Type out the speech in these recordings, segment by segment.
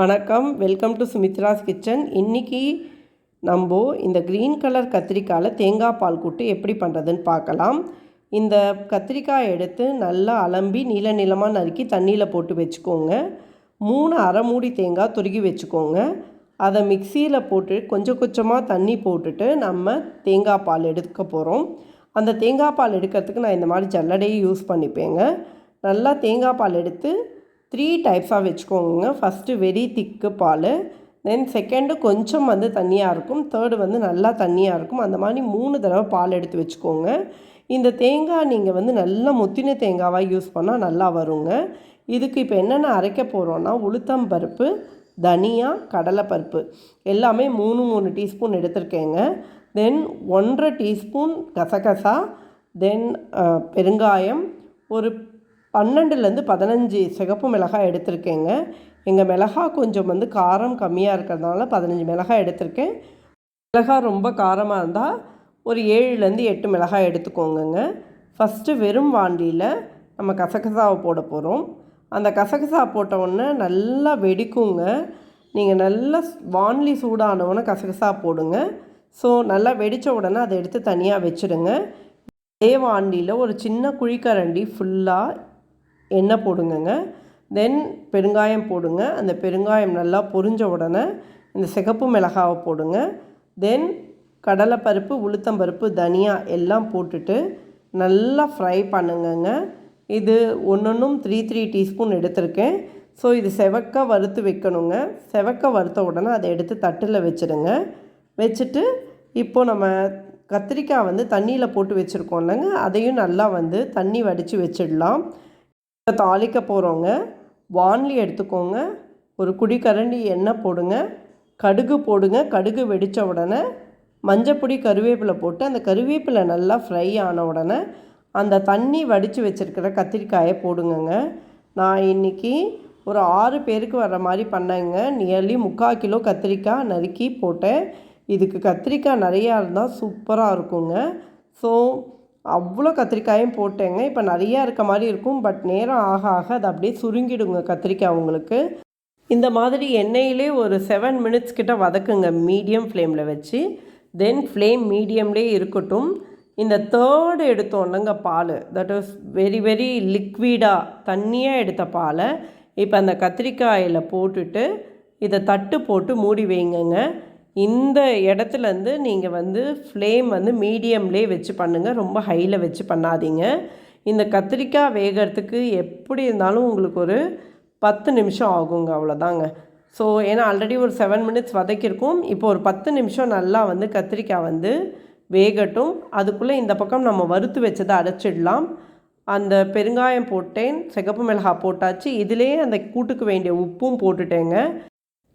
வணக்கம். Welcome to Sumitra's kitchen. இன்றைக்கி நம்ம இந்த க்ரீன் கலர் கத்திரிக்காயில் தேங்காய் பால் கூட்டு எப்படி பண்ணுறதுன்னு பார்க்கலாம். இந்த கத்திரிக்காய் எடுத்து நல்லா அலம்பி நீல நீளமாக நறுக்கி தண்ணியில் போட்டு வச்சுக்கோங்க. மூணு அரை மூடி தேங்காய் துருகி வச்சுக்கோங்க. அதை மிக்சியில் போட்டு கொஞ்சம் கொஞ்சமாக தண்ணி போட்டுட்டு நம்ம தேங்காய் பால் எடுக்க போகிறோம் அந்த தேங்காய் பால் எடுக்கிறதுக்கு நான் இந்த மாதிரி ஜல்லடையை யூஸ் பண்ணிப்பேங்க. நல்லா தேங்காய் பால் எடுத்து த்ரீ டைப்ஸாக வச்சுக்கோங்க. ஃபஸ்ட்டு வெரி திக்கு பால் தென் செகண்டு கொஞ்சம் வந்து தண்ணியாக இருக்கும். தேர்டு வந்து நல்லா தண்ணியாக இருக்கும். அந்த மாதிரி மூணு தடவை பால் எடுத்து வச்சுக்கோங்க. இந்த தேங்காய் நீங்கள் வந்து நல்லா முத்தின தேங்காவாக யூஸ் பண்ணால் நல்லா வருங்க. இதுக்கு இப்போ என்னென்ன அரைக்க போகிறோன்னா உளுத்தம் பருப்பு தனியா கடலைப்பருப்பு எல்லாமே மூணு மூணு டீஸ்பூன் எடுத்திருக்கேங்க. தென் ஒன்றரை டீஸ்பூன் கசகசா தென் பெருங்காயம் ஒரு பன்னெண்டுலேருந்து பதினஞ்சு சிகப்பு மிளகாய் எடுத்திருக்கேங்க. எங்கள் மிளகாய் கொஞ்சம் வந்து காரம் கம்மியாக இருக்கிறதுனால பதினஞ்சு மிளகாய் எடுத்திருக்கேன். மிளகாய் ரொம்ப காரமாக இருந்தால் ஒரு ஏழுலேருந்து எட்டு மிளகாய் எடுத்துக்கோங்கங்க. ஃபஸ்ட்டு வெறும் வாண்டியில் நம்ம கசகசாவை போட போகிறோம் அந்த கசகசா போட்ட உடனே நல்லா வெடிக்குங்க. நீங்கள் நல்லா வான்லி சூடானவுடனே கசகசா போடுங்க. ஸோ நல்லா வெடித்த உடனே அதை எடுத்து தனியாக வச்சுடுங்க. அதே வாண்டியில் ஒரு சின்ன குழிக்கரண்டி ஃபுல்லாக எண்ணெய் போடுங்கங்க. தென் பெருங்காயம் போடுங்க. அந்த பெருங்காயம் நல்லா பொரிஞ்ச உடனே இந்த சிகப்பு மிளகாவை போடுங்க. தென் கடலைப்பருப்பு உளுத்தம்பருப்பு தனியா எல்லாம் போட்டுட்டு நல்லா ஃப்ரை பண்ணுங்கங்க. இது ஒன்றொன்றும் த்ரீ த்ரீ டீஸ்பூன் எடுத்திருக்கேன். ஸோ இது செவக்க வறுத்து வைக்கணுங்க. செவக்க வறுத்த உடனே அதை எடுத்து தட்டில் வச்சுடுங்க. வச்சுட்டு இப்போது நம்ம கத்திரிக்காய் வந்து தண்ணியில் போட்டு வச்சுருக்கோம் இல்லைங்க. அதையும் நல்லா வந்து தண்ணி வடித்து வச்சிடலாம். தாளிக்க போகிறோங்க வான்லி எடுத்துக்கோங்க. ஒரு குடிக்கரண்டி எண்ணெய் போடுங்க. கடுகு போடுங்க. கடுகு வெடித்த உடனே மஞ்சப்பொடி கருவேப்பிலை போட்டு அந்த கருவேப்பிலை நல்லா ஃப்ரை ஆன உடனே அந்த தண்ணி வடித்து வச்சுருக்கிற கத்திரிக்காயை போடுங்கங்க. நான் இன்றைக்கி ஒரு ஆறு பேருக்கு வர மாதிரி பண்ணேங்க. நியர்லி முக்கால் கிலோ கத்திரிக்காய் நறுக்கி போட்டேன். இதுக்கு கத்திரிக்காய் நிறையா இருந்தால் சூப்பராக இருக்குங்க. ஸோ அவ்வளோ கத்திரிக்காயும் போட்டேங்க. இப்போ நிறையா இருக்க மாதிரி இருக்கும். பட் நேரம் ஆக ஆக அது அப்படியே சுருங்கிடுங்க கத்திரிக்காய் உங்களுக்கு. இந்த மாதிரி எண்ணெயிலே ஒரு செவன் மினிட்ஸ் கிட்ட வதக்குங்க மீடியம் ஃப்ளேமில் வச்சு. தென் ஃப்ளேம் மீடியம்லேயே இருக்கட்டும். இந்த தேர்டு எடுத்தோன்னங்க பால். தட் இஸ் வெரி வெரி லிக்விடாக தண்ணியாக எடுத்த பாலை. இப்போ அந்த கத்திரிக்காயில் போட்டுட்டு இதை தட்டு போட்டு மூடி வைங்கங்க. இந்த இடத்துலேருந்து நீங்கள் வந்து ஃப்ளேம் வந்து மீடியம்லேயே வச்சு பண்ணுங்கள் ரொம்ப ஹையில் வச்சு பண்ணாதீங்க. இந்த கத்திரிக்காய் வேகிறதுக்கு எப்படி இருந்தாலும் உங்களுக்கு ஒரு பத்து நிமிஷம் ஆகுங்க அவ்வளோதாங்க. ஸோ ஏன்னா ஆல்ரெடி ஒரு செவன் மினிட்ஸ் வதக்கியிருக்கும். இப்போ ஒரு பத்து நிமிஷம் நல்லா வந்து கத்திரிக்காய் வந்து வேகட்டும். அதுக்குள்ளே இந்த பக்கம் நம்ம வறுத்து வச்சதை அடைச்சிடலாம். அந்த பெருங்காயம் போட்டேன் சிகப்பு மிளகாய் போட்டாச்சு. இதிலே அந்த கூட்டுக்கு வேண்டிய உப்பும் போட்டுட்டேங்க.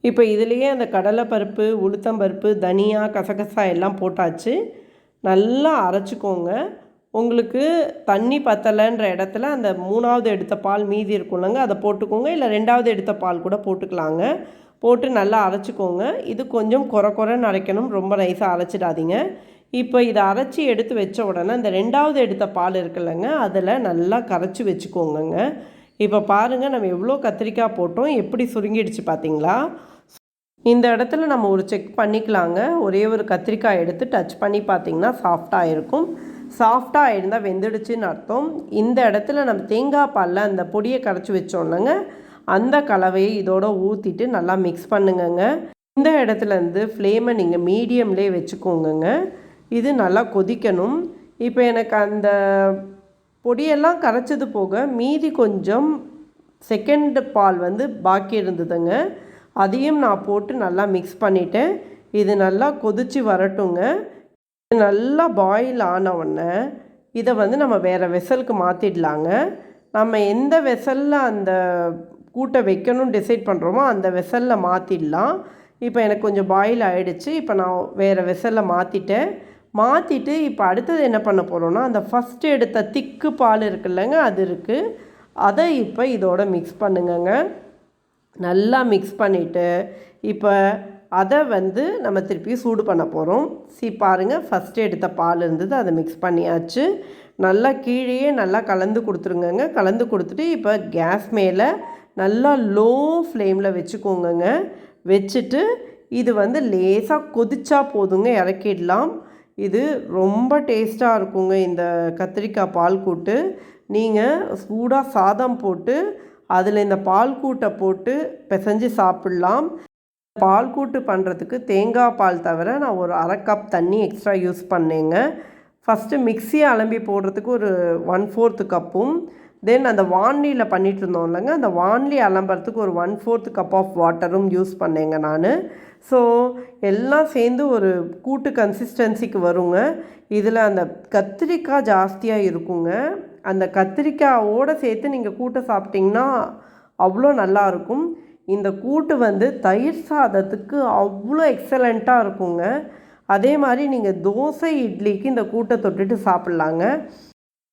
இப்போ இதுலேயே அந்த கடலைப்பருப்பு உளுத்தம்பருப்பு தனியா கசகசா எல்லாம் போட்டாச்சு. நல்லா அரைச்சிக்கோங்க. உங்களுக்கு தண்ணி பத்தலைன்ற இடத்துல அந்த மூணாவது எடுத்த பால் மீதி இருக்கும்லங்க அதை போட்டுக்கோங்க. இல்லை ரெண்டாவது எடுத்த பால் கூட போட்டுக்கலாங்க. போட்டு நல்லா அரைச்சிக்கோங்க. இது கொஞ்சம் குறை குறைன்னு அரைக்கணும். ரொம்ப நைஸாக அரைச்சிடாதீங்க. இப்போ இதை அரைச்சி எடுத்து வச்ச உடனே இந்த ரெண்டாவது எடுத்த பால் இருக்குல்லங்க அதில் நல்லா கரைச்சி வச்சுக்கோங்கங்க. இப்போ பாருங்கள் நம்ம எவ்வளோ கத்திரிக்காய் போட்டோம் எப்படி சுருங்கிடுச்சு பார்த்தீங்களா? இந்த இடத்துல நம்ம ஒரு செக் பண்ணிக்கலாங்க. ஒரே ஒரு கத்திரிக்காய் எடுத்து டச் பண்ணி பார்த்திங்கன்னா சாஃப்டாக இருக்கும். சாஃப்டாக இருந்தால் வெந்துடுச்சுன்னு அர்த்தம். இந்த இடத்துல நம்ம தேங்காய் பாலில் அந்த பொடியை கரைச்சி வச்சோம்லங்க அந்த கலவையை இதோட ஊற்றிட்டு நல்லா மிக்ஸ் பண்ணுங்கங்க. இந்த இடத்துலேருந்து ஃப்ளேமை நீங்கள் மீடியம்லேயே வச்சுக்கோங்கங்க. இது நல்லா கொதிக்கணும். இப்போ எனக்கு அந்த பொடியெல்லாம் கரைச்சது போக மீதி கொஞ்சம் செகண்ட் பால் வந்து பாக்கி இருந்ததுங்க. அதையும் நான் போட்டு நல்லா மிக்ஸ் பண்ணிவிட்டேன் இது நல்லா கொதித்து வரட்டுங்க. இது நல்லா பாயில் ஆன உடனே இதை வந்து நம்ம வேறு வெசலுக்கு மாற்றிடலாங்க நம்ம எந்த வெசலில் அந்த கூட்டை வைக்கணும்னு டிசைட் பண்ணுறோமோ அந்த வெசலில் மாற்றிடலாம் இப்போ எனக்கு கொஞ்சம் பாயில் ஆகிடுச்சு இப்போ நான் வேறு வெசலில் மாற்றிட்டேன் மாற்றிட்டு இப்போ அடுத்தது என்ன பண்ண போகிறோன்னா அந்த ஃபஸ்ட்டு எடுத்த திக்கு பால் இருக்குல்லங்க அது இருக்குது அதை இப்போ இதோட மிக்ஸ் பண்ணுங்கங்க. நல்லா மிக்ஸ் பண்ணிவிட்டு இப்போ அதை வந்து நம்ம திருப்பி சூடு பண்ண போகிறோம் சி பாருங்கள் ஃபஸ்ட்டு எடுத்த பால் இருந்தது அதை மிக்ஸ் பண்ணியாச்சு. நல்லா கீழேயே நல்லா கலந்து கொடுத்துருங்கங்க. கலந்து கொடுத்துட்டு இப்போ கேஸ் மேலே நல்லா லோ ஃப்ளேமில் வச்சுக்கோங்கங்க. வச்சுட்டு இது வந்து லேசாக கொதிச்சா போதுங்க இறக்கிடலாம். இது ரொம்ப டேஸ்ட்டாக இருக்குங்க இந்த கத்திரிக்காய் பால் கூட்டு. நீங்கள் சூடாக சாதம் போட்டு அதில் இந்த பால் கூட்டை போட்டு பிசைஞ்சு சாப்பிட்லாம். பால் கூட்டு பண்ணுறதுக்கு தேங்காய் பால் தவிர நான் ஒரு அரை கப் தண்ணி எக்ஸ்ட்ரா யூஸ் பண்ணேங்க. ஃபஸ்ட்டு மிக்ஸியை அலம்பி போடுறதுக்கு ஒரு ஒன் ஃபோர்த்து கப்பும் தென் அந்த வான்லியில் பண்ணிகிட்டு இருந்தோம் இல்லைங்க. அந்த வான்லி அலம்புறதுக்கு ஒரு ஒன் ஃபோர்த் கப் ஆஃப் வாட்டரும் யூஸ் பண்ணேங்க நான். ஸோ எல்லாம் சேர்ந்து ஒரு கூட்டு கன்சிஸ்டன்சிக்கு வருங்க. இதில் அந்த கத்திரிக்காய் ஜாஸ்தியாக இருக்குங்க. அந்த கத்திரிக்காயோடு சேர்த்து நீங்கள் கூட்டை சாப்பிட்டிங்கன்னா அவ்வளோ நல்லாயிருக்கும் இந்த கூட்டு வந்து தயிர் சாதத்துக்கு அவ்வளோ எக்ஸலண்ட்டாக இருக்குங்க. அதே மாதிரி நீங்கள் தோசை இட்லிக்கு இந்த கூட்டை தொட்டுட்டு சாப்பிட்லாங்க.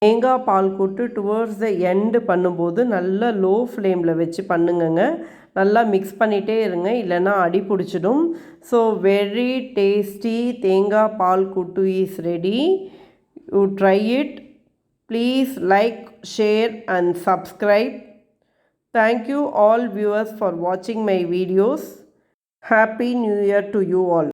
தேங்காய் பால் கூட்டு டுவர்ட்ஸ் த எண்டு பண்ணும்போது நல்லா லோ ஃப்ளேமில் வச்சு பண்ணுங்கங்க. நல்லா மிக்ஸ் பண்ணிகிட்டே இருங்க. இல்லைன்னா அடி பிடிச்சிடும். So very tasty thengai paal kootu is ready you try it please like share and subscribe thank you all viewers for வாட்சிங் my videos happy new year to you all